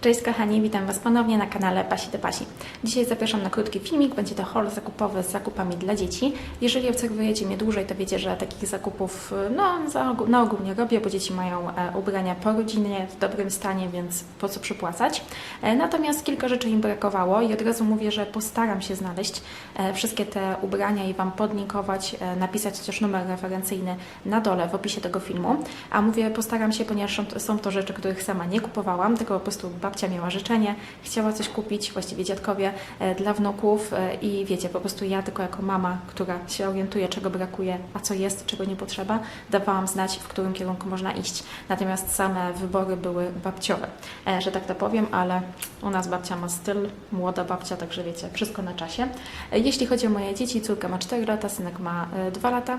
Cześć kochani, witam Was ponownie na kanale Pasi do Pasi. Dzisiaj zapraszam na krótki filmik, będzie to haul zakupowy z zakupami dla dzieci. Jeżeli obserwujecie mnie dłużej, to wiecie, że takich zakupów no, za ogół, na ogół nie robię, bo dzieci mają e, ubrania po rodzinie, w dobrym stanie, więc po co przypłacać. E, natomiast kilka rzeczy im brakowało i od razu mówię, że postaram się znaleźć e, wszystkie te ubrania i Wam podlinkować, napisać też numer referencyjny na dole w opisie tego filmu. A mówię postaram się, ponieważ są to rzeczy, których sama nie kupowałam, tylko po prostu babcia miała życzenie, chciała coś kupić, właściwie dziadkowie e, dla wnuków e, i wiecie, po prostu ja tylko jako mama, która się orientuje, czego brakuje, a co jest, czego nie potrzeba, dawałam znać, w którym kierunku można iść. Natomiast same wybory były babciowe, e, że tak to powiem, ale u nas babcia ma styl, młoda babcia, także wiecie, wszystko na czasie. Jeśli chodzi o moje dzieci, córka ma 4 lata, synek ma 2 lata,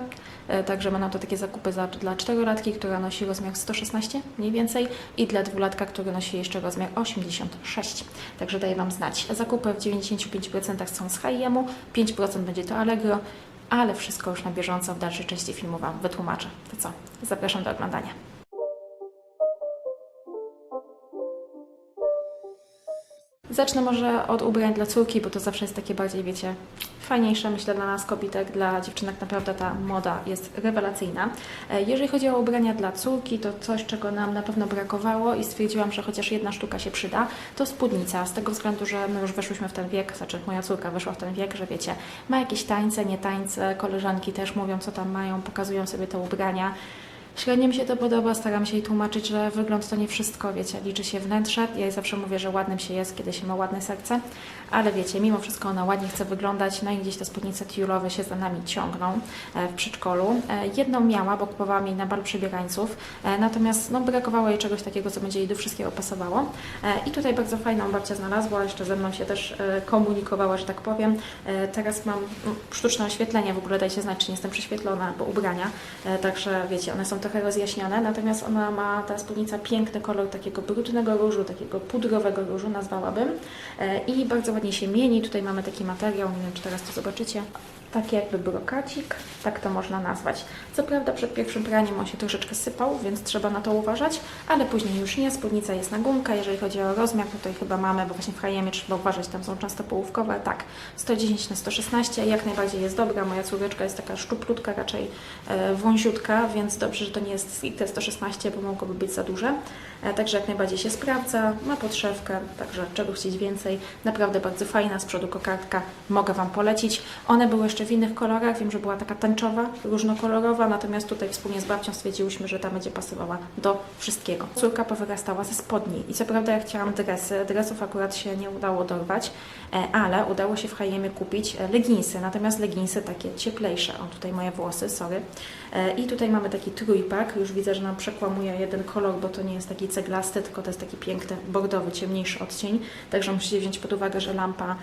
także będą to takie zakupy za, dla 4-latki, która nosi rozmiar 116 mniej więcej i dla dwulatka, który nosi jeszcze rozmiar 86. Także daję Wam znać. Zakupy w 95% są z H&M, 5% będzie to Allegro, ale wszystko już na bieżąco w dalszej części filmu Wam wytłumaczę. To co? Zapraszam do oglądania. Zacznę może od ubrań dla córki, bo to zawsze jest takie bardziej, wiecie, fajniejsze, myślę, dla nas kobitek, dla dziewczynek naprawdę ta moda jest rewelacyjna. E, Jeżeli chodzi o ubrania dla córki, to coś, czego nam na pewno brakowało i stwierdziłam, że chociaż jedna sztuka się przyda, to spódnica, z tego względu, że my już weszłyśmy w ten wiek, znaczy moja córka weszła w ten wiek, że wiecie, ma jakieś tańce, nie tańce, koleżanki też mówią, co tam mają, pokazują sobie te ubrania. Średnio mi się to podoba, staram się jej tłumaczyć, że wygląd to nie wszystko, wiecie, liczy się wnętrze. Ja jej zawsze mówię, że ładnym się jest, kiedy się ma ładne serce, ale wiecie, mimo wszystko ona ładnie chce wyglądać, no i gdzieś te spódnice tiulowe się za nami ciągną e, w przedszkolu. E, Jedną miała, bo kupowałam jej na bal przebierańców, e, natomiast no, brakowało jej czegoś takiego, co będzie jej do wszystkiego pasowało. I tutaj bardzo fajną babcia znalazła, jeszcze ze mną się też komunikowała, że tak powiem. Teraz mam mm, sztuczne oświetlenie, w ogóle dajcie znać, czy nie jestem prześwietlona, bo ubrania, także wiecie, one są trochę rozjaśnione, natomiast ona ma, ta spódnica, piękny kolor takiego brudnego różu, takiego pudrowego różu nazwałabym. I bardzo ładnie się mieni. Tutaj mamy taki materiał, nie wiem, czy teraz to zobaczycie. Taki jakby brokacik, tak to można nazwać. Co prawda przed pierwszym praniem on się troszeczkę sypał, więc trzeba na to uważać, ale później już nie. Spódnica jest na gumkę. Jeżeli chodzi o rozmiar, tutaj chyba mamy, bo właśnie w Hajemie trzeba uważać, tam są często połówkowe. Tak, 110 na 116 jak najbardziej jest dobra. Moja córeczka jest taka szczuplutka, raczej e, wąziutka, więc dobrze, że to nie jest stricte 116, bo mogłoby być za duże. E, Także jak najbardziej się sprawdza, ma podszewkę, także czego chcieć więcej. Naprawdę bardzo fajna, z przodu kokardka, mogę Wam polecić. One były jeszcze w innych kolorach, wiem, że była taka tęczowa, różnokolorowa, natomiast tutaj wspólnie z babcią stwierdziłyśmy, że ta będzie pasowała do wszystkiego. Córka powyrastała ze spodni i co prawda ja chciałam dresy, dresów akurat się nie udało dorwać, e, ale udało się w H&M kupić e, leginsy, natomiast leginsy takie cieplejsze. O, tutaj moje włosy, sorry. E, I tutaj mamy taki trójpak, już widzę, że nam przekłamuje jeden kolor, bo to nie jest taki ceglasty, tylko to jest taki piękny, bordowy, ciemniejszy odcień. Także musicie wziąć pod uwagę, że lampa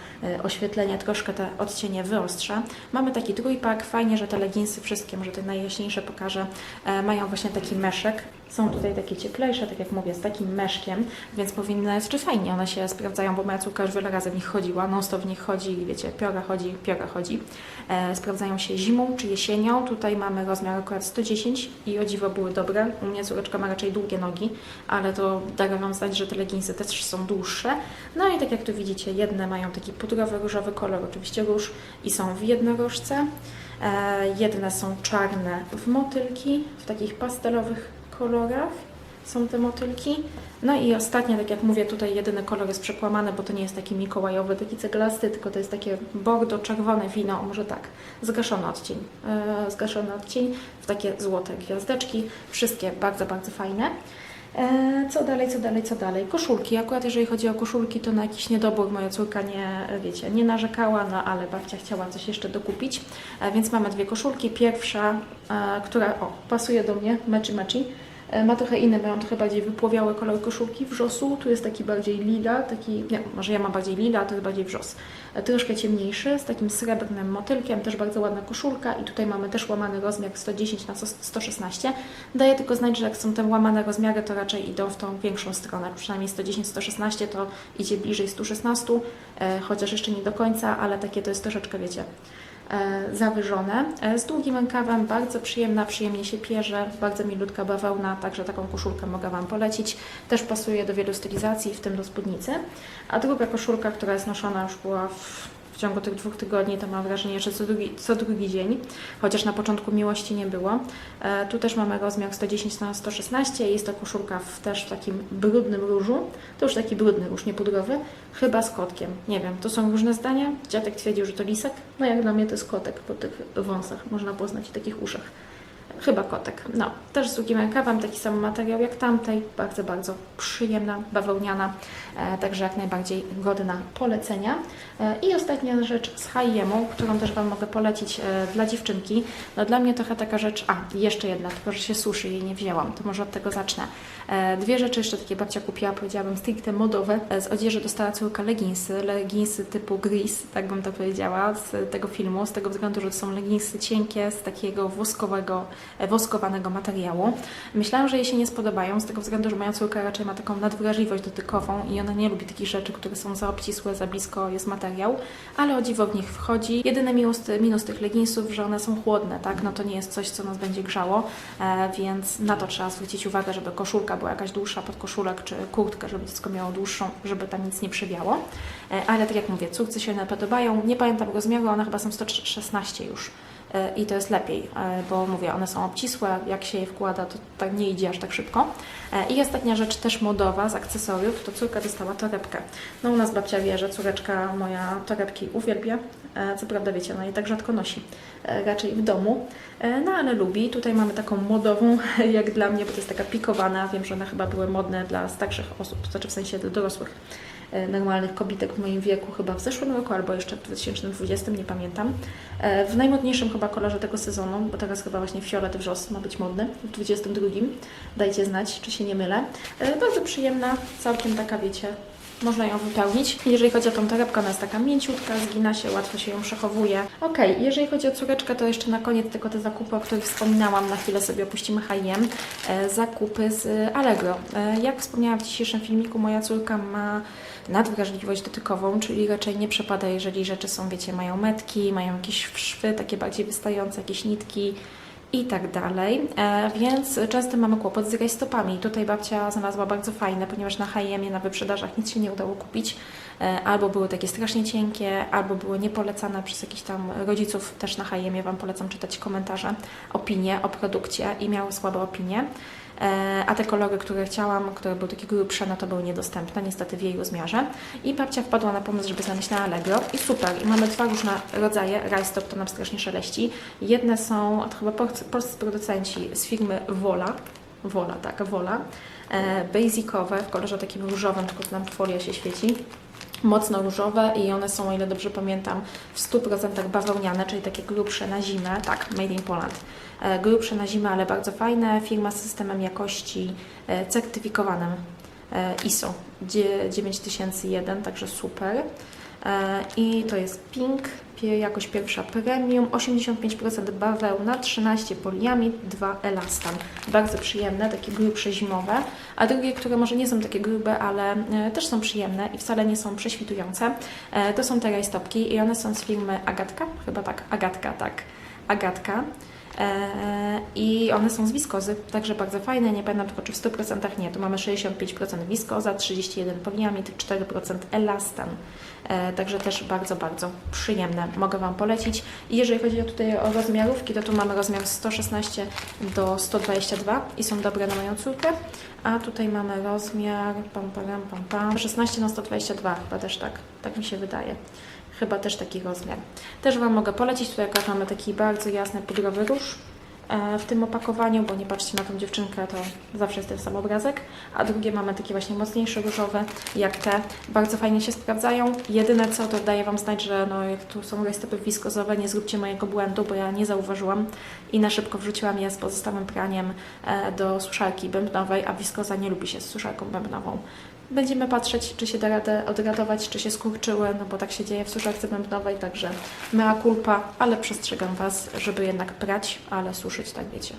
oświetlenia troszkę te odcienie wyostrza. Mamy taki trójpak, fajnie, że te leginsy wszystkie, może te najjaśniejsze pokażę, e, mają właśnie taki meszek. Są tutaj takie cieplejsze, tak jak mówię, z takim meszkiem, więc powinny, czy fajnie one się sprawdzają, bo moja córka już wiele razy w nich chodziła, non stop w nich chodzi, wiecie, piora chodzi, piora chodzi. E, sprawdzają się zimą czy jesienią. Tutaj mamy rozmiar akurat 110 i o dziwo były dobre. U mnie córeczka ma raczej długie nogi, ale to daję Wam znać, że te leginsy też są dłuższe. No i tak jak tu widzicie, jedne mają taki pudrowy, różowy kolor, oczywiście róż i są w jednorożce. E, jedne są czarne w motylki, w takich pastelowych kolorach są te motylki. No i ostatnie, tak jak mówię, tutaj jedyny kolor jest przekłamany, bo to nie jest taki mikołajowy, taki ceglasty, tylko to jest takie bordo, czerwone wino, może tak, zgaszony odcień. E, zgaszony odcień w takie złote gwiazdeczki. Wszystkie bardzo, bardzo fajne. E, Co dalej, co dalej, co dalej? Koszulki. Akurat jeżeli chodzi o koszulki, to na jakiś niedobór moja córka nie, wiecie, nie narzekała, no ale babcia chciała coś jeszcze dokupić. E, Więc mamy dwie koszulki. Pierwsza, która o, pasuje do mnie, meczy meczy. E, Ma trochę inny, mają trochę bardziej wypłowiały kolor koszulki wrzosu. Tu jest taki bardziej lila, taki, nie, może ja mam bardziej lila, a to jest bardziej wrzos. E, Troszkę ciemniejszy, z takim srebrnym motylkiem, też bardzo ładna koszulka i tutaj mamy też łamany rozmiar 110 na 116. Daję tylko znać, że jak są te łamane rozmiary, to raczej idą w tą większą stronę, przynajmniej 110-116 to idzie bliżej 116, e, chociaż jeszcze nie do końca, ale takie to jest troszeczkę, wiecie, zawyżone, e, z długim rękawem, bardzo przyjemna, przyjemnie się pierze, bardzo milutka bawełna, także taką koszulkę mogę Wam polecić. Też pasuje do wielu stylizacji, w tym do spódnicy. A druga koszulka, która jest noszona już była w, w ciągu tych dwóch tygodni, to mam wrażenie, że co drugi, co drugi dzień, chociaż na początku miłości nie było. E, tu też mamy rozmiar 110 na 116 jest to koszulka w, też w takim brudnym różu. To już taki brudny róż, nie pudrowy, chyba z kotkiem. Nie wiem, to są różne zdania. Dziadek twierdził, że to lisek, no jak dla mnie to jest kotek po tych wąsach, można poznać i takich uszach. Chyba kotek. No, też z długim rękawem, taki sam materiał jak tamtej. Bardzo, bardzo przyjemna, bawełniana, e, także jak najbardziej godna polecenia. E, I ostatnia rzecz z H&M, którą też Wam mogę polecić e, dla dziewczynki. No dla mnie trochę taka rzecz, a jeszcze jedna, tylko że się suszy, jej nie wzięłam, to może od tego zacznę. E, dwie rzeczy jeszcze takie babcia kupiła, powiedziałabym stricte modowe. E, z odzieży dostała córka leginsy, leginsy typu gris, tak bym to powiedziała, z tego filmu, z tego względu, że to są leginsy cienkie, z takiego woskowego, woskowanego materiału. Myślałam, że jej się nie spodobają, z tego względu, że moja córka raczej ma taką nadwrażliwość dotykową i ona nie lubi takich rzeczy, które są za obcisłe, za blisko jest materiał, ale o dziwo w nich wchodzi. Jedyny minus, minus tych leginsów, że one są chłodne, tak? No to nie jest coś, co nas będzie grzało, e, więc na to trzeba zwrócić uwagę, żeby koszulka była jakaś dłuższa pod koszulek, czy kurtkę, żeby dziecko miało dłuższą, żeby tam nic nie przewiało. E, ale tak jak mówię, córce się podobają. Nie pamiętam rozmiaru, one chyba są 116 już. I to jest lepiej, e, bo mówię, one są obcisłe, jak się je wkłada, to tak nie idzie aż tak szybko. E, I ostatnia rzecz też modowa z akcesoriów, to córka dostała torebkę. No u nas babcia wie, że córeczka moja torebki uwielbia, E, co prawda wiecie, ona je tak rzadko nosi, raczej w domu, no ale lubi. Tutaj mamy taką modową, jak dla mnie, bo to jest taka pikowana, wiem, że one chyba były modne dla starszych osób, to znaczy w sensie dla dorosłych normalnych kobitek w moim wieku, chyba w zeszłym roku albo jeszcze w 2020, nie pamiętam. E, W najmodniejszym chyba kolorze tego sezonu, bo teraz chyba właśnie fiolet wrzos ma być modny, w 22. Dajcie znać, czy się nie mylę. E, Bardzo przyjemna, całkiem taka, wiecie, można ją wypełnić. Jeżeli chodzi o tą torebkę, ona jest taka mięciutka, zgina się, łatwo się ją przechowuje. Ok, jeżeli chodzi o córeczkę, to jeszcze na koniec tylko te zakupy, o których wspominałam, na chwilę sobie opuścimy H&M. E, Zakupy z Allegro. E, Jak wspomniałam w dzisiejszym filmiku, moja córka ma nadwrażliwość dotykową, czyli raczej nie przepada, jeżeli rzeczy są, wiecie, mają metki, mają jakieś szwy takie bardziej wystające, jakieś nitki i tak dalej, e, więc często mamy kłopot z rajstopami. Tutaj babcia znalazła bardzo fajne, ponieważ na H&M na wyprzedażach nic się nie udało kupić. E, Albo były takie strasznie cienkie, albo były niepolecane przez jakichś tam rodziców. Też na H&M Wam polecam czytać komentarze, opinie o produkcie i miały słabe opinie. E, A te kolory, które chciałam, które były takie grubsze, no to były niedostępne, niestety w jej rozmiarze. I babcia wpadła na pomysł, żeby znaleźć na Allegro. I super, i mamy dwa różne rodzaje. Rajstop to nam strasznie szeleści. Jedne są, to chyba polscy producenci z firmy Wola. Wola, tak, Wola. E, basicowe w kolorze takim różowym, tylko nam folia się świeci mocno różowe i one są, o ile dobrze pamiętam, w 100% bawełniane, czyli takie grubsze na zimę. Tak, made in Poland. E, grubsze na zimę, ale bardzo fajne. Firma z systemem jakości e, certyfikowanym e, ISO dzie- 9001, także super. E, I to jest Pink, jakość pierwsza premium, 85% bawełna, 13 poliamid, 2 elastan. Bardzo przyjemne, takie grubsze zimowe, a drugie, które może nie są takie grube, ale e, też są przyjemne i wcale nie są prześwitujące, e, to są te rajstopki i one są z firmy Agatka, chyba tak, Agatka, tak, Agatka. E, I one są z wiskozy, także bardzo fajne. Nie pamiętam tylko, czy w 100% nie. Tu mamy 65% wiskoza, 31% poliamid, 4% elastan. E, Także też bardzo, bardzo przyjemne. Mogę Wam polecić. I jeżeli chodzi tutaj o rozmiarówki, to tu mamy rozmiar 116 do 122 i są dobre na moją córkę. A tutaj mamy rozmiar pam, pam, pam, pam, 16 na 122, chyba też tak, tak mi się wydaje. Chyba też taki rozmiar. Też Wam mogę polecić, tutaj akurat mamy taki bardzo jasny pudrowy róż e, w tym opakowaniu, bo nie patrzcie na tą dziewczynkę, to zawsze jest ten sam obrazek. A drugie mamy takie właśnie mocniejsze różowe, jak te. Bardzo fajnie się sprawdzają. Jedyne co, to daję Wam znać, że no, jak tu są rajstopy wiskozowe, nie zróbcie mojego błędu, bo ja nie zauważyłam i na szybko wrzuciłam je z pozostałym praniem e, do suszarki bębnowej, a wiskoza nie lubi się z suszarką bębnową. Będziemy patrzeć, czy się da radę odratować, czy się skurczyły, no bo tak się dzieje w suszarce bębnowej, także mea culpa, ale przestrzegam Was, żeby jednak prać, ale suszyć, tak wiecie.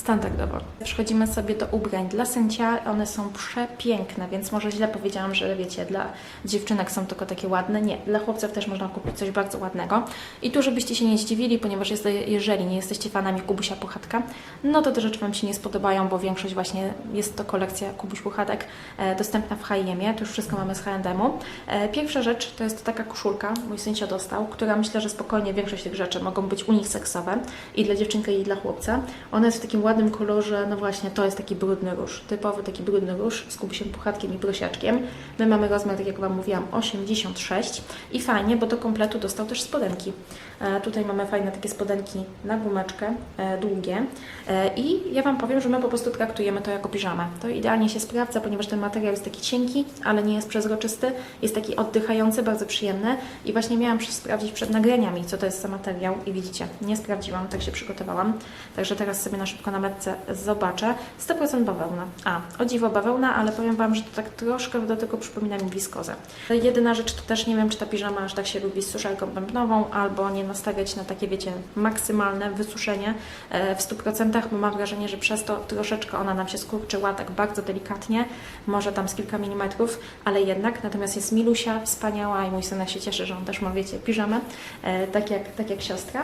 Standardowo. Przechodzimy sobie do ubrań dla sędzia. One są przepiękne, więc może źle powiedziałam, że wiecie, dla dziewczynek są tylko takie ładne. Nie, dla chłopców też można kupić coś bardzo ładnego. I tu, żebyście się nie zdziwili, ponieważ jest, jeżeli nie jesteście fanami Kubusia Puchatka, no to te rzeczy Wam się nie spodobają, bo większość właśnie jest to kolekcja Kubuś Puchatek e, dostępna w H&M. To już wszystko mamy z H&M-u. E, pierwsza rzecz to jest taka koszulka, mój się dostał, która myślę, że spokojnie większość tych rzeczy mogą być uniseksowe i dla dziewczynki i dla chłopca. Ona jest w takim ładnym kolorze, no właśnie, to jest taki brudny róż, typowy taki brudny róż z kubusiem puchatkiem i prosiaczkiem. My mamy rozmiar, tak jak Wam mówiłam, 86 i fajnie, bo do kompletu dostał też spodenki. E, tutaj mamy fajne takie spodenki na gumeczkę, e, długie e, i ja Wam powiem, że my po prostu traktujemy to jako piżamę. To idealnie się sprawdza, ponieważ ten materiał jest taki cienki, ale nie jest przezroczysty, jest taki oddychający, bardzo przyjemny i właśnie miałam sprawdzić przed nagraniami, co to jest za materiał i widzicie, nie sprawdziłam, tak się przygotowałam, także teraz sobie na szybko na metce zobaczę. 100% bawełna. A, o dziwo bawełna, ale powiem Wam, że to tak troszkę do tego przypomina mi wiskozę. Jedyna rzecz to też nie wiem, czy ta piżama aż tak się lubi z suszarką bębnową, albo nie nastawiać na takie, wiecie, maksymalne wysuszenie e, w 100%, bo mam wrażenie, że przez to troszeczkę ona nam się skurczyła tak bardzo delikatnie, może tam z kilka milimetrów, ale jednak, natomiast jest milusia, wspaniała i mój syn się cieszy, że on też ma, wiecie, piżamę, e, tak, jak, tak jak siostra.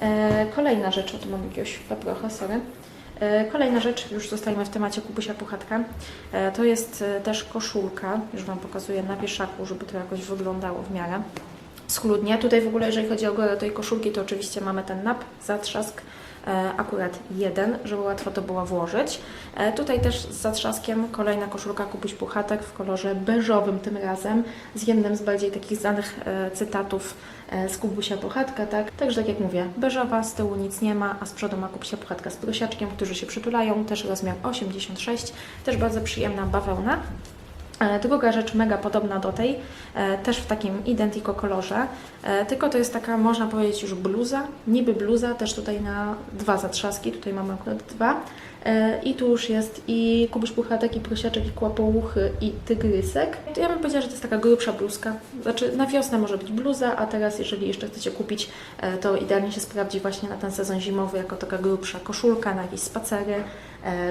E, Kolejna rzecz, o tu mam jakiegoś paprocha, sorry. Kolejna rzecz, już zostajemy w temacie Kubusia Puchatka, to jest też koszulka, już Wam pokazuję na wieszaku, żeby to jakoś wyglądało w miarę schludnie. Tutaj w ogóle, jeżeli chodzi o górę tej koszulki, to oczywiście mamy ten nap, zatrzask, e, akurat jeden, żeby łatwo to było włożyć. E, tutaj też z zatrzaskiem kolejna koszulka Kubuś Puchatek w kolorze beżowym tym razem, z jednym z bardziej takich znanych e, cytatów z Kubusia Puchatka, tak? Także tak jak mówię, beżowa, z tyłu nic nie ma, a z przodu ma Kubusia Puchatka z prosiaczkiem, którzy się przytulają, też rozmiar 86, też bardzo przyjemna bawełna. E, Druga rzecz mega podobna do tej, e, też w takim identico kolorze, e, tylko to jest taka, można powiedzieć, już bluza, niby bluza, też tutaj na dwa zatrzaski, tutaj mamy akurat dwa. I tu już jest i kubuś puchatek, i prosiaczek, i kłapouchy, i tygrysek. To ja bym powiedziała, że to jest taka grubsza bluzka. Znaczy na wiosnę może być bluza, a teraz jeżeli jeszcze chcecie kupić, to idealnie się sprawdzi właśnie na ten sezon zimowy jako taka grubsza koszulka na jakieś spacery,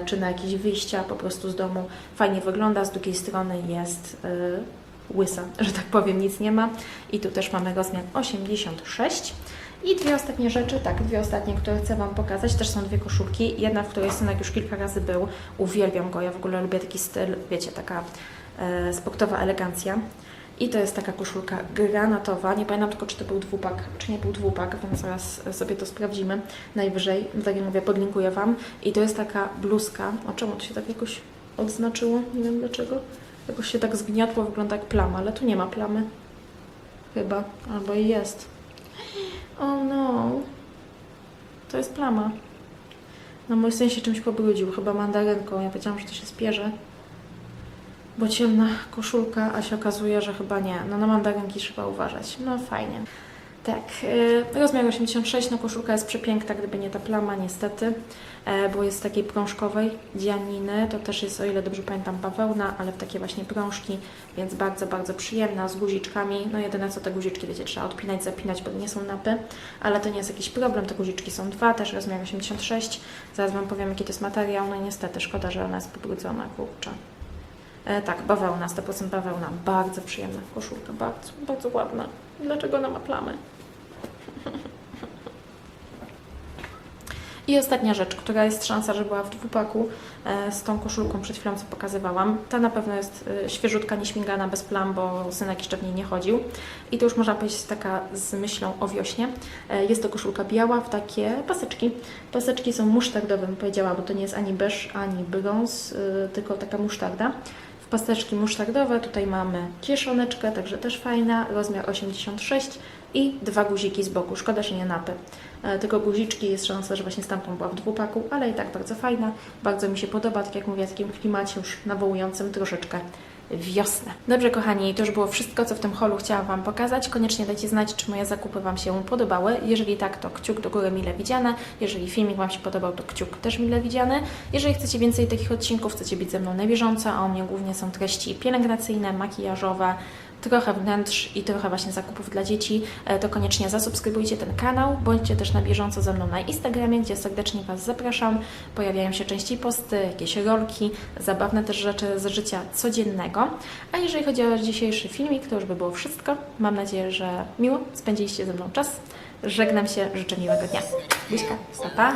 czy na jakieś wyjścia po prostu z domu. Fajnie wygląda, z drugiej strony jest e, łysa, że tak powiem, nic nie ma. I tu też mamy rozmiar 86. I dwie ostatnie rzeczy, tak, dwie ostatnie, które chcę Wam pokazać, też są dwie koszulki. Jedna, w której synek już kilka razy był, uwielbiam go, ja w ogóle lubię taki styl, wiecie, taka e, sportowa elegancja. I to jest taka koszulka granatowa, nie pamiętam tylko, czy to był dwupak, czy nie był dwupak, więc zaraz sobie to sprawdzimy najwyżej, tak jak mówię, podlinkuję Wam. I to jest taka bluzka, o czemu to się tak jakoś odznaczyło, nie wiem dlaczego. Jakoś się tak zgniotło, wygląda jak plama, ale tu nie ma plamy. Chyba, albo i jest. Oh no. To jest plama. No mój syn się czymś pobrudził, chyba mandarynką. Ja powiedziałam, że to się spierze. Bo ciemna koszulka, a się okazuje, że chyba nie. No na mandarynki trzeba uważać. No fajnie. Tak, yy, rozmiar 86, no koszulka jest przepiękna, gdyby nie ta plama, niestety, e, bo jest z takiej prążkowej dzianiny, to też jest, o ile dobrze pamiętam, bawełna, ale w takie właśnie prążki, więc bardzo, bardzo przyjemna, z guziczkami, no jedyne co te guziczki, wiecie, trzeba odpinać, zapinać, bo nie są napy, ale to nie jest jakiś problem, te guziczki są dwa, też rozmiar 86, zaraz Wam powiem, jaki to jest materiał, no niestety, szkoda, że ona jest pobrudzona, kurczę. E, tak, bawełna, 100% bawełna. Bardzo przyjemna koszulka, bardzo, bardzo ładna. Dlaczego ona ma plamy? I ostatnia rzecz, która jest szansa, że była w dwupaku e, z tą koszulką przed chwilą, co pokazywałam. Ta na pewno jest e, świeżutka, nieśmigana, bez plam, bo synek jeszcze w niej nie chodził. I to już można powiedzieć taka z myślą o wiośnie. Jest to koszulka biała w takie paseczki. Paseczki są musztardowe, bym powiedziała, bo to nie jest ani beż, ani brąz, tylko taka musztarda pasteczki musztardowe. Tutaj mamy kieszoneczkę, także też fajna, rozmiar 86 i dwa guziki z boku. Szkoda, że nie napy. E, Tylko guziczki, jest szansa, że właśnie stamtąd była w dwupaku, ale i tak bardzo fajna. Bardzo mi się podoba, tak jak mówię, w takim klimacie już nawołującym troszeczkę wiosnę. Dobrze, kochani, to już było wszystko, co w tym holu chciałam Wam pokazać. Koniecznie dajcie znać, czy moje zakupy Wam się podobały. Jeżeli tak, to kciuk do góry mile widziane. Jeżeli filmik Wam się podobał, to kciuk też mile widziany. Jeżeli chcecie więcej takich odcinków, chcecie być ze mną na bieżąco, a u mnie głównie są treści pielęgnacyjne, makijażowe, trochę wnętrz i trochę właśnie zakupów dla dzieci, e, to koniecznie zasubskrybujcie ten kanał. Bądźcie też na bieżąco ze mną na Instagramie, gdzie serdecznie Was zapraszam. Pojawiają się częściej posty, jakieś rolki, zabawne też rzeczy z życia codziennego. A jeżeli chodzi o dzisiejszy filmik, to już by było wszystko. Mam nadzieję, że miło spędziliście ze mną czas. Żegnam się, życzę miłego dnia. Buźka, pa pa!